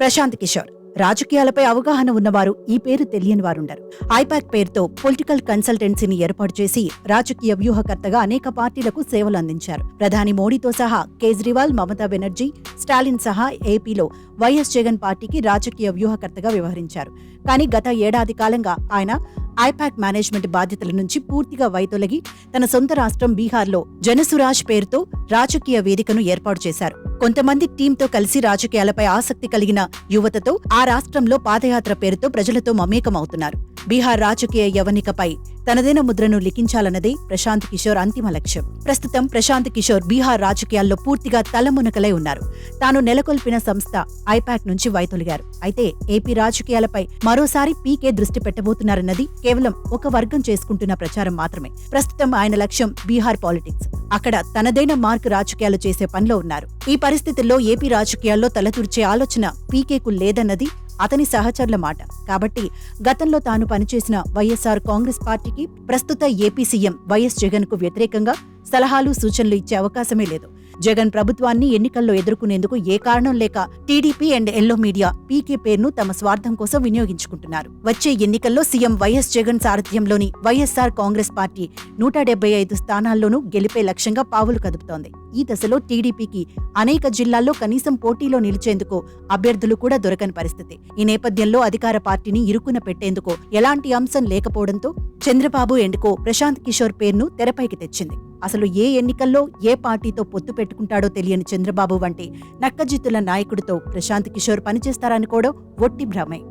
ప్రశాంత్ కిషోర్. రాజకీయాలపై అవగాహన ఉన్నవారు ఈ పేరు తెలియని వారుండరు ఐపాక్ పేరుతో పొలిటికల్ కన్సల్టెన్సీని ఏర్పాటు చేసి రాజకీయ వ్యూహకర్తగా అనేక పార్టీలకు సేవలు అందించారు. ప్రధాని మోడీతో సహా కేజ్రీవాల్ మమతా బెనర్జీ స్టాలిన్ సహా ఏపీలో వైఎస్ జగన్ పార్టీకి రాజకీయ వ్యూహకర్తగా వ్యవహరించారు. కానీ గత ఏడాది కాలంగా ఆయన ఐపాక్ మేనేజ్మెంట్ బాధ్యతల నుంచి పూర్తిగా వైతొలగి తన సొంత రాష్ట్రం బీహార్లో జనసురాజ్ పేరుతో రాజకీయ వేదికను ఏర్పాటు చేశారు. కొంతమంది టీంతో కలిసి రాజకీయాలపై ఆసక్తి కలిగిన యువతతో ఆ రాష్ట్రంలో పాదయాత్ర పేరుతో ప్రజలతో మమేకమవుతున్నారు. బీహార్ రాజకీయ యవనికపై తనదైన ముద్రను లిఖించాలన్నదే ప్రశాంత్ కిషోర్ అంతిమ లక్ష్యం. ప్రస్తుతం ప్రశాంత్ కిషోర్ బీహార్ రాజకీయాల్లో పూర్తిగా తలమునకలై ఉన్నారు. తాను నెలకొల్పిన సంస్థ ఐపాక్ నుంచి వైతొలిగారు అయితే ఏపీ రాజకీయాలపై మరోసారి పీకే దృష్టి పెట్టబోతున్నారన్నది కేవలం ఒక వర్గం చేసుకుంటున్న ప్రచారం మాత్రమే. ప్రస్తుతం ఆయన లక్ష్యం బీహార్ పాలిటిక్స్. అక్కడ తనదైన మార్క్ రాజకీయాలు చేసే పనిలో ఉన్నారు. ఈ పరిస్థితుల్లో ఏపీ రాజకీయాల్లో తలతుర్చే ఆలోచన పీకేకు లేదన్నది అతని సహచరుల మాట. కాబట్టి గతంలో తాను పనిచేసిన వైఎస్ఆర్ కాంగ్రెస్ పార్టీకి ప్రస్తుత ఏపీ సీఎం వైఎస్ జగన్కు వ్యతిరేకంగా సలహాలు సూచనలు ఇచ్చే అవకాశమే లేదు. జగన్ ప్రభుత్వాన్ని ఎన్నికల్లో ఎదుర్కొనేందుకు ఏ కారణం లేక TDP and yellow media PK పేరును తమ స్వార్థం కోసం వినియోగించుకుంటున్నారు. వచ్చే ఎన్నికల్లో సీఎం వైఎస్ జగన్ సారథ్యంలోని వైఎస్ఆర్ కాంగ్రెస్ పార్టీ నూట డెబ్బై ఐదు స్థానాల్లోనూ గెలిపే లక్ష్యంగా పావులు కదుపుతోంది. ఈ దశలో టీడీపీకి అనేక జిల్లాల్లో కనీసం పోటీలో నిలిచేందుకు అభ్యర్థులు కూడా దొరకని పరిస్థితి. ఈ నేపథ్యంలో అధికార పార్టీని ఇరుకున పెట్టేందుకు ఎలాంటి అంశం లేకపోవడంతో చంద్రబాబు ఎండుకో ప్రశాంత్ కిషోర్ పేరును తెరపైకి తెచ్చింది. అసలు ఏ ఎన్నికల్లో ఏ పార్టీతో పొత్తు పెట్టుకుంటాడో తెలియని చంద్రబాబు వంటి నక్కజిత్తుల నాయకుడితో ప్రశాంత్ కిషోర్ పనిచేస్తారనుకోవడం ఒట్టి భ్రమే.